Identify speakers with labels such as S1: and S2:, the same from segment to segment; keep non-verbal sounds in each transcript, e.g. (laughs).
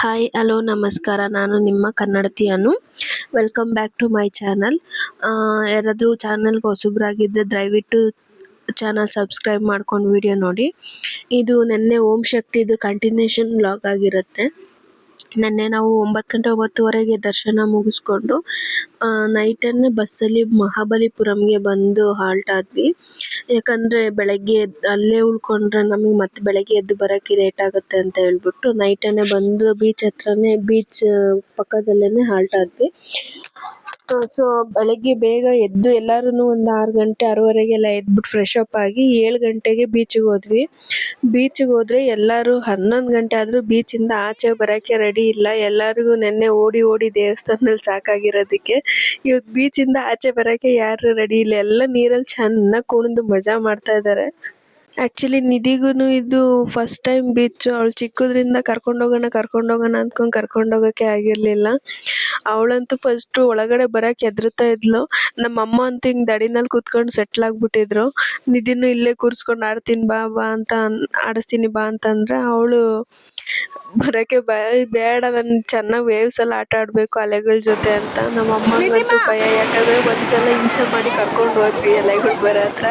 S1: Hi hello ನಮಸ್ಕಾರ. ನಾನು ನಿಮ್ಮ ಕನ್ನಡತಿ Anu welcome back to my channel ಯಾರಾದರೂ ಚಾನಲ್ಗೆ ಹೊಸಬ್ರಾಗಿದ್ದರೆ ದಯವಿಟ್ಟು ಚಾನಲ್ ಸಬ್ಸ್ಕ್ರೈಬ್ ಮಾಡ್ಕೊಂಡು ವಿಡಿಯೋ ನೋಡಿ. ಇದು ನೆನ್ನೆ ಓಂ ಶಕ್ತಿದು ಕಂಟಿನ್ಯೂಷನ್ ಬ್ಲಾಗ್ ಆಗಿರುತ್ತೆ. ನೆನ್ನೆ ನಾವು ಒಂಬತ್ತು ಗಂಟೆ ಒಂಬತ್ತುವರೆಗೆ ದರ್ಶನ ಮುಗಿಸ್ಕೊಂಡು ನೈಟನ್ನೇ ಬಸ್ಸಲ್ಲಿ ಮಹಾಬಲಿಪುರಂಗೆ ಬಂದು ಹಾಲ್ಟ್ ಆದ್ವಿ. ಯಾಕಂದರೆ ಬೆಳಗ್ಗೆ ಅಲ್ಲೇ ಉಳ್ಕೊಂಡ್ರೆ ನಮಗೆ ಮತ್ತೆ ಬೆಳಗ್ಗೆ ಎದ್ದು ಬರೋಕ್ಕೆ ಲೇಟ್ ಆಗುತ್ತೆ ಅಂತ ಹೇಳ್ಬಿಟ್ಟು ನೈಟನ್ನೇ ಬಂದು ಬೀಚ್ ಹತ್ರನೇ ಬೀಚ್ ಪಕ್ಕದಲ್ಲೇ ಹಾಲ್ಟ್ ಆದ್ವಿ. ಸೊ ಬೆಳಗ್ಗೆ ಬೇಗ ಎದ್ದು ಎಲ್ಲರೂ ಒಂದು ಆರು ಗಂಟೆ, ಆರೂವರೆಗೆಲ್ಲ ಎದ್ಬಿಟ್ಟು ಫ್ರೆಶ್ ಅಪ್ ಆಗಿ ಏಳು ಗಂಟೆಗೆ ಬೀಚಿಗೆ ಹೋದ್ವಿ. ಬೀಚಿಗೆ ಹೋದ್ರೆ ಎಲ್ಲರೂ ಹನ್ನೊಂದು ಗಂಟೆ ಆದ್ರೂ ಬೀಚಿಂದ ಆಚೆ ಬರೋಕ್ಕೆ ರೆಡಿ ಇಲ್ಲ. ಎಲ್ಲರಿಗೂ ನೆನ್ನೆ ಓಡಿ ಓಡಿ ದೇವಸ್ಥಾನದಲ್ಲಿ ಸಾಕಾಗಿರೋದಕ್ಕೆ. ಇವತ್ತು ಬೀಚಿಂದ ಆಚೆ ಬರೋಕ್ಕೆ ಯಾರು ರೆಡಿ ಇಲ್ಲ. ಎಲ್ಲ ನೀರಲ್ಲಿ ಚೆನ್ನಾಗಿ ಕುಣಿದು ಮಜಾ ಮಾಡ್ತಾ ಇದ್ದಾರೆ ಆಕ್ಚುಲಿ ನಿಧಿಗೂನು ಇದು ಫಸ್ಟ್ ಟೈಮ್ ಬೀಚ್ ಅವಳು ಚಿಕ್ಕದ್ರಿಂದ ಕರ್ಕೊಂಡು ಹೋಗೋಣ ಕರ್ಕೊಂಡು ಹೋಗೋಣ ಅಂದ್ಕೊಂಡು ಕರ್ಕೊಂಡು ಹೋಗೋಕೆ ಆಗಿರ್ಲಿಲ್ಲ. ಅವಳಂತೂ ಫಸ್ಟ್ ಒಳಗಡೆ ಬರಕ್ಕೆ ಹೆದರ್ತಾ ಇದ್ಲು. ನಮ್ಮ ಅಮ್ಮ ಅಂತೂ ಹಿಂಗ್ ದಡಿನಲ್ಲಿ ಕುತ್ಕೊಂಡು ಸೆಟ್ಲ್ ಆಗ್ಬಿಟ್ಟಿದ್ರು. ನಿಧಿನು ಇಲ್ಲೇ ಕೂರ್ಸ್ಕೊಂಡು ಆಡ್ತೀನಿ ಬಾ ಬಾ ಅಂತ ಆಡಿಸ್ತೀನಿ ಬಾ ಅಂತಂದ್ರೆ ಅವಳು ಬರಕ್ಕೆ ಭಯ ಬೇಡ ನಾನು ಚೆನ್ನಾಗಿ ವೇವ್ಸ್ ಎಲ್ಲ ಆಟ ಆಡಬೇಕು ಅಲೆಗಳ ಜೊತೆ ಅಂತ. ನಮ್ಮ ಅಮ್ಮಂಗಂತೂ ಭಯ ಯಾಕಂದ್ರೆ ಒಂದ್ಸಲ ಹಿಂಸೆ ಮಾಡಿ ಕರ್ಕೊಂಡು ಹೋದ್ವಿ ಅಲೆಗಳು ಬರೋ ಹತ್ರ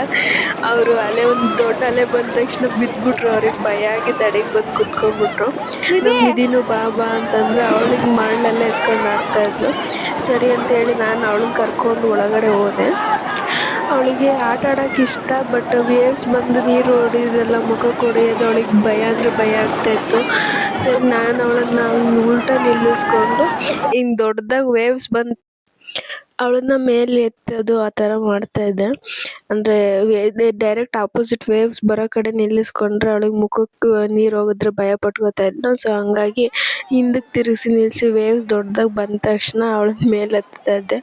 S1: ಅವರು ಅಲೆ ಒಂದು ದೊಡ್ಡ ಅಲೆ ಬಂದ ತಕ್ಷಣ ಬಿದ್ದುಬಿಟ್ರು ಅವ್ರಿಗೆ ಭಯ ಆಗಿ ದಡಿಗೆ ಬಂದು ಕುತ್ಕೊಂಡ್ಬಿಟ್ರು. ಬಾ ಬಾ ಅಂತಂದ್ರೆ ಅವಳಿಗೆ ಮರಳೆಲ್ಲ ಎತ್ಕೊಂಡು ಆಡ್ತಾ ಇದ್ಲು. ಸರಿ ಅಂತ ಹೇಳಿ ನಾನು ಅವಳನ್ನ ಕರ್ಕೊಂಡು ಒಳಗಡೆ ಹೋದೆ. ಅವಳಿಗೆ ಆಟ ಆಡಕ್ಕೆ ಇಷ್ಟ ಬಟ್ ವೇವ್ಸ್ ಬಂದು ನೀರು ಹೊಡೆಯೋದೆಲ್ಲ ಮುಖಕ್ಕೆ ಹೊಡೆಯೋದು ಅವಳಿಗೆ ಭಯ ಅಂದರೆ ಭಯ ಆಗ್ತಾಯಿತ್ತು ಸರಿ ನಾನು ಅವಳನ್ನ ಉಲ್ಟಾ ನಿಲ್ಲಿಸ್ಕೊಂಡು ಹಿಂಗೆ ದೊಡ್ಡದಾಗಿ ವೇವ್ಸ್ ಬಂದು ಅವಳನ್ನ ಮೇಲೆ ಎತ್ತೋದು ಆ ಥರ ಮಾಡ್ತಾ ಇದ್ದೆ. ಅಂದರೆ ಡೈರೆಕ್ಟ್ ಆಪೋಸಿಟ್ ವೇವ್ಸ್ ಬರೋ ಕಡೆ ನಿಲ್ಲಿಸ್ಕೊಂಡ್ರೆ ಅವಳಿಗೆ ಮುಖಕ್ಕೆ ನೀರು ಹೋಗಿದ್ರೆ ಭಯ ಪಟ್ಕೋತಾ ಇದ್ದ ಸೊ ಹಂಗಾಗಿ ಹಿಂದಕ್ಕೆ ತಿರುಗಿಸಿ ನಿಲ್ಲಿಸಿ ವೇವ್ಸ್ ದೊಡ್ಡದಾಗಿ ಬಂದ ತಕ್ಷಣ ಅವಳನ್ನ ಮೇಲೆ ಎತ್ತಾ ಇದ್ದೆ.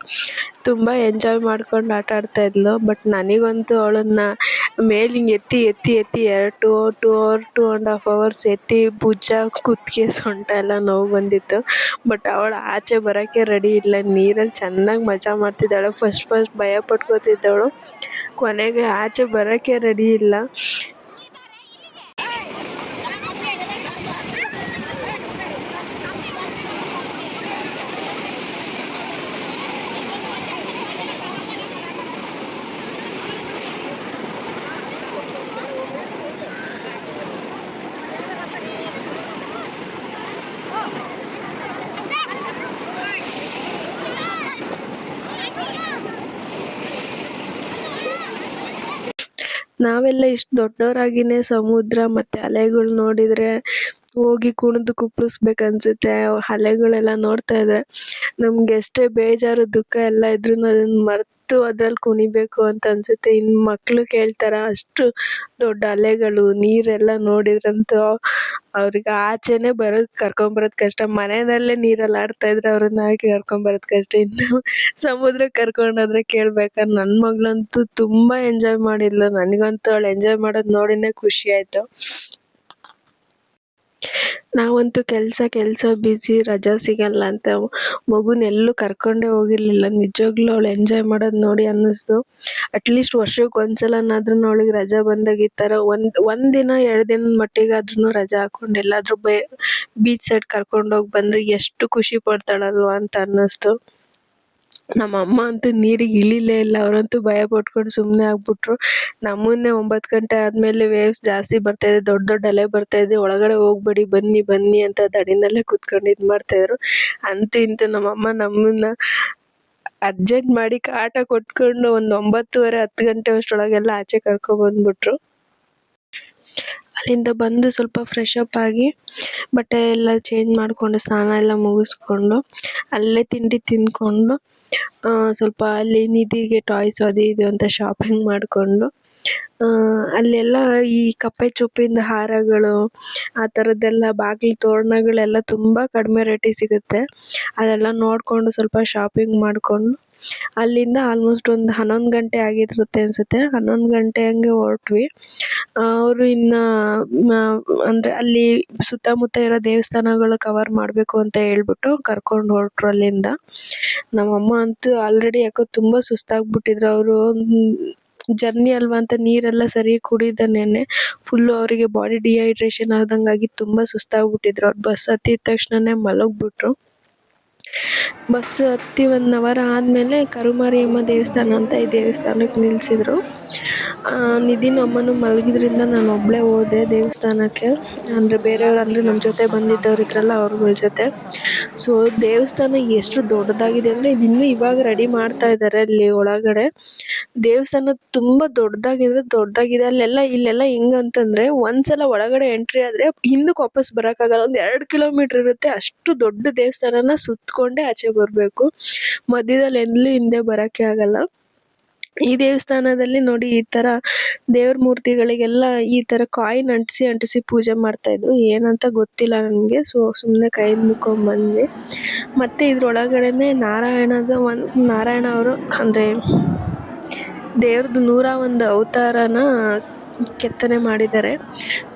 S1: ತುಂಬ ಎಂಜಾಯ್ ಮಾಡ್ಕೊಂಡು ಆಟ ಆಡ್ತಾ ಇದ್ಲು. ಬಟ್ ನನಗಂತೂ ಅವಳನ್ನ ಮೇಲೆ ಹಿಂಗೆ ಎತ್ತಿ ಎತ್ತಿ ಎತ್ತಿ ಎರಡು two two hour two and half hours ಎತ್ತಿ ಭುಜ ಕುತ್ತಿಗೆ ಸೊಂಟ ಎಲ್ಲ ನೋವು ಬಂದಿತ್ತು. ಬಟ್ ಅವಳು ಆಚೆ ಬರೋಕ್ಕೆ ರೆಡಿ ಇಲ್ಲ. ನೀರಲ್ಲಿ ಚೆನ್ನಾಗಿ ಮಜಾ ಮಾಡ್ತಿದ್ದಾಳೆ. ಫಸ್ಟ್ ಫಸ್ಟ್ ಭಯ ಪಟ್ಕೋತಿದ್ದವಳು. ಕೊನೆಗೆ ಆಚೆ ಬರೋಕ್ಕೆ ರೆಡಿ ಇಲ್ಲ. ನಾವೆಲ್ಲ ಇಷ್ಟು ದೊಡ್ಡವರಾಗಿನೇ ಸಮುದ್ರ ಮತ್ತೆ ಅಲೆಗಳು ನೋಡಿದ್ರೆ ಹೋಗಿ ಕುಣಿದು ಕುಪ್ಪಳಿಸ್ಬೇಕು ಅನ್ಸುತ್ತೆ. ಅಲೆಗಳೆಲ್ಲ ನೋಡ್ತಾ ಇದ್ರೆ ನಮ್ಗೆ ಎಷ್ಟೇ ಬೇಜಾರು ದುಃಖ ಎಲ್ಲ ಇದ್ರೂ ಅದನ್ನ ಮರೆತು ಅದ್ರಲ್ಲಿ ಕುಣಿಬೇಕು ಅಂತ ಅನ್ಸುತ್ತೆ. ಇನ್ನು ಮಕ್ಕಳು ಕೇಳ್ತಾರ ಅಷ್ಟು ದೊಡ್ಡ ಅಲೆಗಳು, ನೀರೆಲ್ಲ ನೋಡಿದ್ರಂತೂ ಅವ್ರಿಗೆ ಆಚೆನೆ ಬರೋದ್ ಕರ್ಕೊಂಬರೋದ್ ಕಷ್ಟ. ಮನೆಯಲ್ಲೇ ನೀರಲ್ಲಿ ಆಡ್ತಾ ಇದ್ರೆ ಅವ್ರನ್ನ ಕರ್ಕೊಂಡ್ ಬರೋದು ಕಷ್ಟ. ಇನ್ನು ಸಮುದ್ರ ಕರ್ಕೊಂಡ್ ಹೋದ್ರೆ ಕೇಳ್ಬೇಕಾದ್ರೆ ನನ್ನ ಮಗಳಂತೂ ತುಂಬಾ ಎಂಜಾಯ್ ಮಾಡಿದ್ಲು. ನನಗಂತೂ ಅವಳು ಎಂಜಾಯ್ ಮಾಡೋದ್ ನೋಡಿನೇ ಖುಷಿ ಆಯ್ತು. ನಾವಂತೂ ಕೆಲಸ ಕೆಲಸ ಬಿಜಿ ರಜಾ ಸಿಗಲ್ಲ ಅಂತ ಮಗುನ ಎಲ್ಲೂ ಕರ್ಕೊಂಡೇ ಹೋಗಿರ್ಲಿಲ್ಲ. ನಿಜವಾಗ್ಲೂ ಅವಳು ಎಂಜಾಯ್ ಮಾಡೋದು ನೋಡಿ ಅನ್ನಿಸ್ತು. ಅಟ್ಲೀಸ್ಟ್ ವರ್ಷಕ್ಕೆ ಒಂದ್ಸಲನಾದ್ರೂ ಅವಳಿಗೆ ರಜಾ ಬಂದಾಗ ಈ ಥರ ಒಂದು ಒಂದಿನ ಎರಡು ದಿನದ ಮಟ್ಟಿಗಾದ್ರೂ ರಜಾ ಹಾಕೊಂಡು ಎಲ್ಲಾದ್ರೂ ಬೇ ಬೀಚ್ ಸೈಡ್ ಕರ್ಕೊಂಡು ಬಂದರೆ ಬಂದ್ರೆ ಎಷ್ಟು ಖುಷಿ ಪಡ್ತಾಳಲ್ವಾ ಅಂತ ಅನ್ನಿಸ್ತು. ನಮ್ಮ ಅಮ್ಮ ಅಂತೂ ನೀರಿಗೆ ಇಳಿಲೇ ಇಲ್ಲ. ಅವರಂತೂ ಭಯ ಪಟ್ಕೊಂಡು ಸುಮ್ಮನೆ ಆಗ್ಬಿಟ್ರು. ನಮ್ಮನ್ನೇ ಒಂಬತ್ತು ಗಂಟೆ ಆದ್ಮೇಲೆ ವೇವ್ಸ್ ಜಾಸ್ತಿ ಬರ್ತಾ ಇದೆ. ದೊಡ್ಡ ದೊಡ್ಡ ಅಲೆ ಬರ್ತಾ ಇದೆ. ಒಳಗಡೆ ಹೋಗ್ಬೇಡಿ, ಬನ್ನಿ ಬನ್ನಿ ಅಂತ ದಡಿನಲ್ಲೇ ಕುತ್ಕೊಂಡು ಇದು ಮಾಡ್ತಾ ಇದ್ರು. ಅಂತೂ ಇಂತೂ ನಮ್ಮಮ್ಮ ನಮ್ಮನ್ನ ಅರ್ಜೆಂಟ್ ಮಾಡಿ ಕಾಟ ಕೊಟ್ಕೊಂಡು ಒಂದು ಒಂಬತ್ತುವರೆ, ಹತ್ತು ಗಂಟೆ ಅಷ್ಟರೊಳಗೆಲ್ಲ ಆಚೆ ಕರ್ಕೊಬಂದ್ಬಿಟ್ರು ಅಲ್ಲಿಂದ ಬಂದು ಸ್ವಲ್ಪ ಫ್ರೆಶ್ ಅಪ್ ಆಗಿ ಬಟ್ಟೆ ಎಲ್ಲ ಚೇಂಜ್ ಮಾಡಿಕೊಂಡು, ಸ್ನಾನ ಎಲ್ಲ ಮುಗಿಸ್ಕೊಂಡು, ಅಲ್ಲೇ ತಿಂಡಿ ತಿಂದ್ಕೊಂಡು ಸ್ವಲ್ಪ ಅಲ್ಲಿ ನಿಧಿಗೆ ಟಾಯ್ಸ್ ಅದು ಇದು ಅಂತ ಶಾಪಿಂಗ್ ಮಾಡಿಕೊಂಡು ಅಲ್ಲೆಲ್ಲ ಈ ಕಪ್ಪೆ ಚುಪ್ಪಿಂದ ಹಾರಗಳು, ಆ ಥರದ್ದೆಲ್ಲ ಬಾಗಿಲು ತೋರಣಗಳೆಲ್ಲ ತುಂಬ ಕಡಿಮೆ ರೇಟಿಗೆ ಸಿಗುತ್ತೆ. ಅದೆಲ್ಲ ನೋಡಿಕೊಂಡು ಸ್ವಲ್ಪ ಶಾಪಿಂಗ್ ಮಾಡಿಕೊಂಡು ಅಲ್ಲಿಂದ ಆಲ್ಮೋಸ್ಟ್ ಒಂದು ಹನ್ನೊಂದು ಗಂಟೆ ಆಗಿರುತ್ತೆ ಅನಿಸುತ್ತೆ. ಹನ್ನೊಂದು ಗಂಟೆ ಹಂಗೆ ಹೊರಟ್ವಿ. ಅವರು ಇನ್ನು ಅಂದರೆ ಅಲ್ಲಿ ಸುತ್ತಮುತ್ತ ಇರೋ ದೇವಸ್ಥಾನಗಳು ಕವರ್ ಮಾಡಬೇಕು ಅಂತ ಹೇಳ್ಬಿಟ್ಟು ಕರ್ಕೊಂಡು ಹೊರಟ್ರು ಅಲ್ಲಿಂದ. ನಮ್ಮಮ್ಮ ಅಂತೂ ಆಲ್ರೆಡಿ ಯಾಕೋ ತುಂಬ ಸುಸ್ತಾಗ್ಬಿಟ್ಟಿದ್ರು. ಅವರು ಜರ್ನಿ ಅಲ್ವಾ ಅಂತ ನೀರೆಲ್ಲ ಸರಿ ಕುಡಿದ ನೆನ್ನೆ ಫುಲ್ಲು ಅವರಿಗೆ ಬಾಡಿ ಡಿಹೈಡ್ರೇಷನ್ ಆದಂಗಾಗಿ ತುಂಬ ಸುಸ್ತಾಗ್ಬಿಟ್ಟಿದ್ರು. ಅವ್ರು ಬಸ್ ಹತ್ತಿದ ತಕ್ಷಣನೇ ಮಲಗ್ಬಿಟ್ರು. ಬಸ್ ಹತ್ತಿ ಒನ್ ಅವರ್ ಆದಮೇಲೆ ಕರುಮಾರಿಯಮ್ಮ ದೇವಸ್ಥಾನ ಅಂತ ಈ ದೇವಸ್ಥಾನಕ್ಕೆ ನಿಲ್ಲಿಸಿದ್ರು ನಿಧಿನ ಅಮ್ಮನೂ ಮಲಗಿದ್ರಿಂದ ನಾನು ಒಬ್ಬಳೇ ಹೋದೆ ದೇವಸ್ಥಾನಕ್ಕೆ. ಅಂದರೆ ಬೇರೆಯವ್ರು ಅಂದರೆ ನಮ್ಮ ಜೊತೆ ಬಂದಿದ್ದವ್ರು ಇದ್ರಲ್ಲ ಅವ್ರುಗಳ ಜೊತೆ. ಸೊ ದೇವಸ್ಥಾನ ಎಷ್ಟು ದೊಡ್ಡದಾಗಿದೆ ಅಂದರೆ ಇದು ಇವಾಗ ರೆಡಿ ಮಾಡ್ತಾ ಇದ್ದಾರೆ ಅಲ್ಲಿ ಒಳಗಡೆ. ದೇವಸ್ಥಾನ ತುಂಬ ದೊಡ್ಡದಾಗಿದೆ ದೊಡ್ಡದಾಗಿದೆ. ಅಲ್ಲೆಲ್ಲ, ಇಲ್ಲೆಲ್ಲ ಹೆಂಗಂತಂದರೆ ಒಂದ್ಸಲ ಒಳಗಡೆ ಎಂಟ್ರಿ ಆದರೆ ಹಿಂದಕ್ಕೆ ವಾಪಸ್ ಬರೋಕ್ಕಾಗಲ್ಲ. ಒಂದು ಎರಡು ಕಿಲೋಮೀಟ್ರ್ ಇರುತ್ತೆ. ಅಷ್ಟು ದೊಡ್ಡ ದೇವಸ್ಥಾನನ ಸುತ್ತಕೊಂಡೇ ಆಚೆ ಬರಬೇಕು. ಮಧ್ಯದಲ್ಲಿ ಎಲ್ಲೂ ಹಿಂದೆ ಬರೋಕ್ಕೆ ಆಗಲ್ಲ. ಈ ದೇವಸ್ಥಾನದಲ್ಲಿ ನೋಡಿ ಈ ತರ ದೇವ್ರ ಮೂರ್ತಿಗಳಿಗೆಲ್ಲ ಈ ತರ ಕಾಯಿನ್ ಅಂಟಿಸಿ ಅಂಟಿಸಿ ಪೂಜೆ ಮಾಡ್ತಾ ಇದ್ರು. ಏನಂತ ಗೊತ್ತಿಲ್ಲ ನನಗೆ. ಸೊ ಸುಮ್ಮನೆ ಕೈ ಮುಕ್ಕೊಂಡ್ ಬಂದ್ವಿ ಮತ್ತೆ ಇದ್ರೊಳಗಡೆನೆ ನಾರಾಯಣದ ಒಂದು ನಾರಾಯಣ ಅವರು ಅಂದ್ರೆ ದೇವ್ರದ್ದು ನೂರ ಒಂದು ಅವತಾರನ ಕೆತ್ತನೆ ಮಾಡಿದ್ದಾರೆ.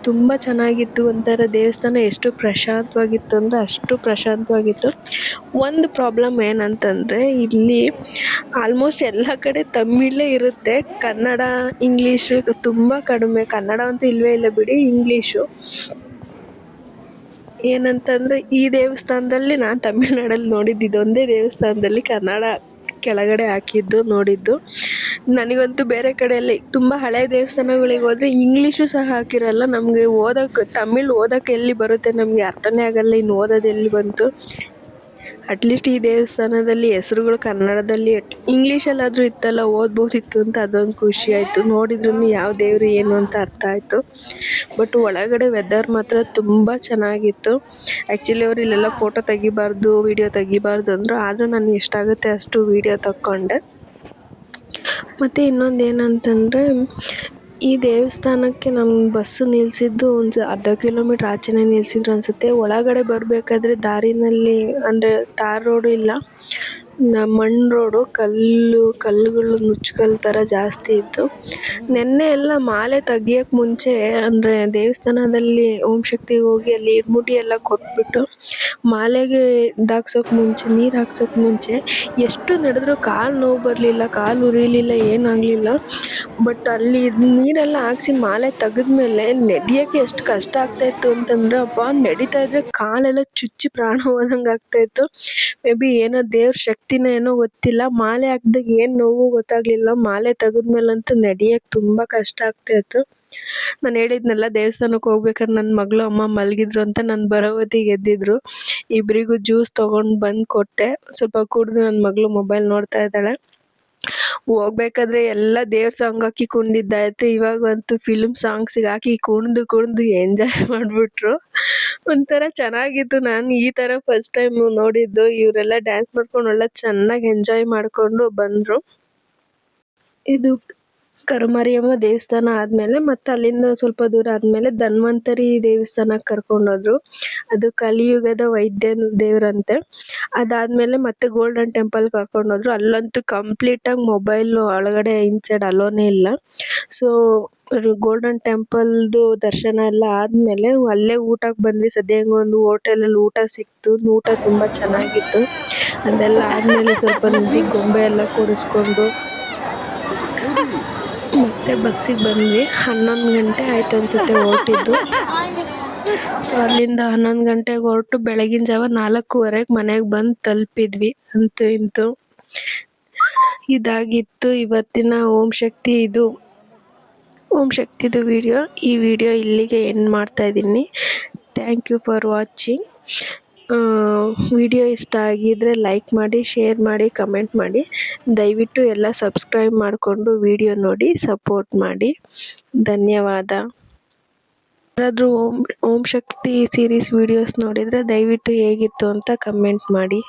S1: ತುಂಬ ಚೆನ್ನಾಗಿತ್ತು ಒಂಥರ ದೇವಸ್ಥಾನ. ಎಷ್ಟು ಪ್ರಶಾಂತವಾಗಿತ್ತು ಅಂದರೆ ಅಷ್ಟು ಪ್ರಶಾಂತವಾಗಿತ್ತು. ಒಂದು ಪ್ರಾಬ್ಲಮ್ ಏನಂತಂದರೆ ಇಲ್ಲಿ ಆಲ್ಮೋಸ್ಟ್ ಎಲ್ಲ ಕಡೆ ತಮಿಳೇ ಇರುತ್ತೆ. ಕನ್ನಡ ಇಂಗ್ಲೀಷು ತುಂಬ ಕಡಿಮೆ. ಕನ್ನಡ ಅಂತೂ ಇಲ್ಲವೇ ಇಲ್ಲ ಬಿಡಿ ಇಂಗ್ಲೀಷು ಏನಂತಂದರೆ ಈ ದೇವಸ್ಥಾನದಲ್ಲಿ ನಾನು ತಮಿಳ್ನಾಡಲ್ಲಿ ನೋಡಿದ್ದು ಇದೊಂದೇ ದೇವಸ್ಥಾನದಲ್ಲಿ ಕನ್ನಡ ಕೆಳಗಡೆ ಹಾಕಿದ್ದು, ನೋಡಿದ್ದು. ನನಗಂತೂ ಬೇರೆ ಕಡೆಯಲ್ಲಿ ತುಂಬ ಹಳೆ ದೇವಸ್ಥಾನಗಳಿಗೆ ಹೋದರೆ ಇಂಗ್ಲೀಷು ಸಹ ಹಾಕಿರಲ್ಲ, ನಮಗೆ ಓದೋಕ್ಕೆ ತಮಿಳ್ ಓದೋಕ್ಕೆ ಎಲ್ಲಿ ಬರುತ್ತೆ ನಮಗೆ ಅರ್ಥನೇ ಆಗಲ್ಲ, ಇನ್ನು ಓದೋದು ಎಲ್ಲಿ ಬಂತು. ಅಟ್ಲೀಸ್ಟ್ ಈ ದೇವಸ್ಥಾನದಲ್ಲಿ ಹೆಸರುಗಳು ಕನ್ನಡದಲ್ಲಿ ಇಂಗ್ಲೀಷಲ್ಲಾದರೂ ಇತ್ತಲ್ಲ, ಓದ್ಬೋದಿತ್ತು ಅಂತ ಅದೊಂದು ಖುಷಿ ಆಯಿತು. ನೋಡಿದ್ರೂ ಯಾವ ದೇವರು ಏನು ಅಂತ ಅರ್ಥ ಆಯಿತು. ಬಟ್ ಒಳಗಡೆ ವೆದರ್ ಮಾತ್ರ ತುಂಬ ಚೆನ್ನಾಗಿತ್ತು. ಆ್ಯಕ್ಚುಲಿ ಅವರು ಇಲ್ಲೆಲ್ಲ ಫೋಟೋ ತೆಗಿಬಾರ್ದು ವೀಡಿಯೋ ತೆಗಿಬಾರ್ದು ಅಂದರು. ಆದರೂ ನಾನು ಎಷ್ಟಾಗುತ್ತೆ ಅಷ್ಟು ವೀಡಿಯೋ ತಕ್ಕೊಂಡೆ. ಮತ್ತು ಇನ್ನೊಂದು ಏನಂತಂದರೆ ಈ ದೇವಸ್ಥಾನಕ್ಕೆ ನಮ್ಮ ಬಸ್ಸು ನಿಲ್ಲಿಸಿದ್ದು ಒಂದು ಅರ್ಧ ಕಿಲೋಮೀಟ್ರ್ ಆಚೆನೇ ನಿಲ್ಲಿಸಿದ್ರು ಅನಿಸುತ್ತೆ. ಒಳಗಡೆ ಬರಬೇಕಾದ್ರೆ ದಾರಿನಲ್ಲಿ ಅಂದರೆ ಟಾರ್ ರೋಡು ಇಲ್ಲ. ಮಣ್ಣು ರೋಡು ಕಲ್ಲು, ಕಲ್ಲುಗಳು ನುಚ್ಕಲ್ಲು ಥರ ಜಾಸ್ತಿ ಇತ್ತು. ನೆನ್ನೆ ಎಲ್ಲ ಮಾಲೆ ತೆಗಿಯೋಕೆ ಮುಂಚೆ ಅಂದರೆ ದೇವಸ್ಥಾನದಲ್ಲಿ ಓಂ ಶಕ್ತಿಗೆ ಹೋಗಿ ಅಲ್ಲಿ ಇರ್ಮುಡಿ ಎಲ್ಲ ಕೊಟ್ಬಿಟ್ಟು ಮಾಲೆಗೆ ಇದಾಕ್ಸೋಕೆ ಮುಂಚೆ, ನೀರು ಹಾಕ್ಸೋಕೆ ಮುಂಚೆ ಎಷ್ಟು ನಡೆದ್ರು ಕಾಲು ನೋವು ಬರಲಿಲ್ಲ, ಕಾಲು ಉರಿಲಿಲ್ಲ, ಏನಾಗಲಿಲ್ಲ. ಬಟ್ ಅಲ್ಲಿ ನೀರೆಲ್ಲ ಹಾಕ್ಸಿ ಮಾಲೆ ತೆಗೆದ್ಮೇಲೆ ನಡೆಯೋಕೆ ಎಷ್ಟು ಕಷ್ಟ ಆಗ್ತಾಯಿತ್ತು ಅಂತಂದರೆ ಅಬ್ಬಾ, ನಡೀತಾ ಇದ್ದರೆ ಕಾಲೆಲ್ಲ ಚುಚ್ಚಿ ಪ್ರಾಣ ಹೋದಂಗೆ ಆಗ್ತಾಯಿತ್ತು ಮೇ ಬಿ ಏನೋ ದೇವ್ರ ಶಕ್ತಿನೋ ಏನೋ ಗೊತ್ತಿಲ್ಲ. ಮಾಲೆ ಹಾಕ್ದಾಗ ಏನು ನೋವು ಗೊತ್ತಾಗಲಿಲ್ಲ. ಮಾಲೆ ತೆಗೆದ್ಮೇಲಂತೂ ನಡೆಯೋಕ್ಕೆ ತುಂಬ ಕಷ್ಟ ಆಗ್ತಾಯಿತ್ತು ನಾನು ಹೇಳಿದ್ನಲ್ಲ ದೇವಸ್ಥಾನಕ್ಕೆ ಹೋಗ್ಬೇಕಾದ್ರೆ ನನ್ನ ಮಗಳು, ಅಮ್ಮ ಮಲಗಿದ್ರು ಅಂತ ನಾನು ಬರೋ ಹೊತ್ತಿಗೆ ಎದ್ದಿದ್ರು ಇಬ್ಬರಿಗೂ ಜ್ಯೂಸ್ ತೊಗೊಂಡು ಬಂದು ಕೊಟ್ಟೆ. ಸ್ವಲ್ಪ ಕುಡಿದು ನನ್ನ ಮಗಳು ಮೊಬೈಲ್ ನೋಡ್ತಾ ಇದ್ದಾಳೆ. ಹೋಗ್ಬೇಕಾದ್ರೆ ಎಲ್ಲ ದೇವ್ರ ಸಾಂಗ್ ಹಾಕಿ ಕುಣ್ದಿದ್ದಾಯ್ತು. ಇವಾಗಂತೂ ಫಿಲ್ಮ್ ಸಾಂಗ್ಸಿಗೆ ಹಾಕಿ ಕುಣಿದು ಕುಣ್ದು ಎಂಜಾಯ್ (laughs) ಮಾಡಿಬಿಟ್ರು. ಒಂಥರ ಚೆನ್ನಾಗಿತ್ತು. ನಾನು ಈ ಥರ ಫಸ್ಟ್ ಟೈಮ್ ನೋಡಿದ್ದು. ಇವರೆಲ್ಲ ಡ್ಯಾನ್ಸ್ ಮಾಡ್ಕೊಂಡು ಒಳ್ಳೆ ಚೆನ್ನಾಗಿ ಎಂಜಾಯ್ ಮಾಡಿಕೊಂಡು ಬಂದರು. ಇದು ಕರುಮಾರಿಯಮ್ಮ ದೇವಸ್ಥಾನ ಆದಮೇಲೆ ಮತ್ತೆ ಅಲ್ಲಿಂದ ಸ್ವಲ್ಪ ದೂರ ಆದಮೇಲೆ ಧನ್ವಂತರಿ ದೇವಸ್ಥಾನಕ್ಕೆ ಕರ್ಕೊಂಡೋದ್ರು. ಅದು ಕಲಿಯುಗದ ವೈದ್ಯ ದೇವರಂತೆ. ಅದಾದಮೇಲೆ ಮತ್ತೆ ಗೋಲ್ಡನ್ ಟೆಂಪಲ್ ಕರ್ಕೊಂಡೋದ್ರು. ಅಲ್ಲಂತೂ ಕಂಪ್ಲೀಟಾಗಿ ಮೊಬೈಲ್ ಒಳಗಡೆ ಇನ್ಸೈಡ್ ಅಲೋನೇ ಇಲ್ಲ. ಸೊ ಗೋಲ್ಡನ್ ಟೆಂಪಲ್ದು ದರ್ಶನ ಎಲ್ಲ ಆದಮೇಲೆ ಅಲ್ಲೇ ಊಟಕ್ಕೆ ಬಂದ್ವಿ. ಸದ್ಯ ಒಂದು ಹೋಟೆಲಲ್ಲಿ ಊಟ ಸಿಕ್ತು. ಊಟ ತುಂಬ ಚೆನ್ನಾಗಿತ್ತು. ಅದೆಲ್ಲ ಆದಮೇಲೆ ಸ್ವಲ್ಪ ನಿದ್ದೆ ಗೊಂಬೆ ಎಲ್ಲ ಕೂರಿಸ್ಕೊಂಡು ಮತ್ತೆ ಬಸ್ಸಿಗೆ ಬಂದ್ವಿ. ಹನ್ನೊಂದು ಗಂಟೆ ಆಯ್ತು ಅನ್ಸುತ್ತೆ ಹೊರಟಿದ್ದು. ಸೊ ಅಲ್ಲಿಂದ ಹನ್ನೊಂದು ಗಂಟೆಗೆ ಹೊರಟು ಬೆಳಗಿನ ಜಾವ ನಾಲ್ಕೂವರೆಗೆ ಮನೆಗೆ ಬಂದು ತಲುಪಿದ್ವಿ. ಅಂತ ಇಂತು ಇದಾಗಿತ್ತು. ಇವತ್ತಿನ ಓಂ ಶಕ್ತಿ ಇದು. ಓಂ ಶಕ್ತಿದು ವಿಡಿಯೋ ಈ ವಿಡಿಯೋ ಇಲ್ಲಿಗೆ ಎಂಡ್ ಮಾಡ್ತಾ ಇದ್ದೀನಿ. Thank you for watching video ಇಷ್ಟ ಆಗಿದ್ದರೆ ಲೈಕ್ ಮಾಡಿ ಶೇರ್ ಮಾಡಿ ಕಮೆಂಟ್ ಮಾಡಿ. ದಯವಿಟ್ಟು ಎಲ್ಲ ಸಬ್ಸ್ಕ್ರೈಬ್ ಮಾಡಿಕೊಂಡು ವಿಡಿಯೋ ನೋಡಿ ಸಪೋರ್ಟ್ ಮಾಡಿ. ಧನ್ಯವಾದ. ಯಾರಾದರೂ ಓಂ ಓಂ ಶಕ್ತಿ ಸೀರೀಸ್ ವಿಡಿಯೋಸ್ ನೋಡಿದರೆ ದಯವಿಟ್ಟು ಹೇಗಿತ್ತು ಅಂತ ಕಮೆಂಟ್ ಮಾಡಿ.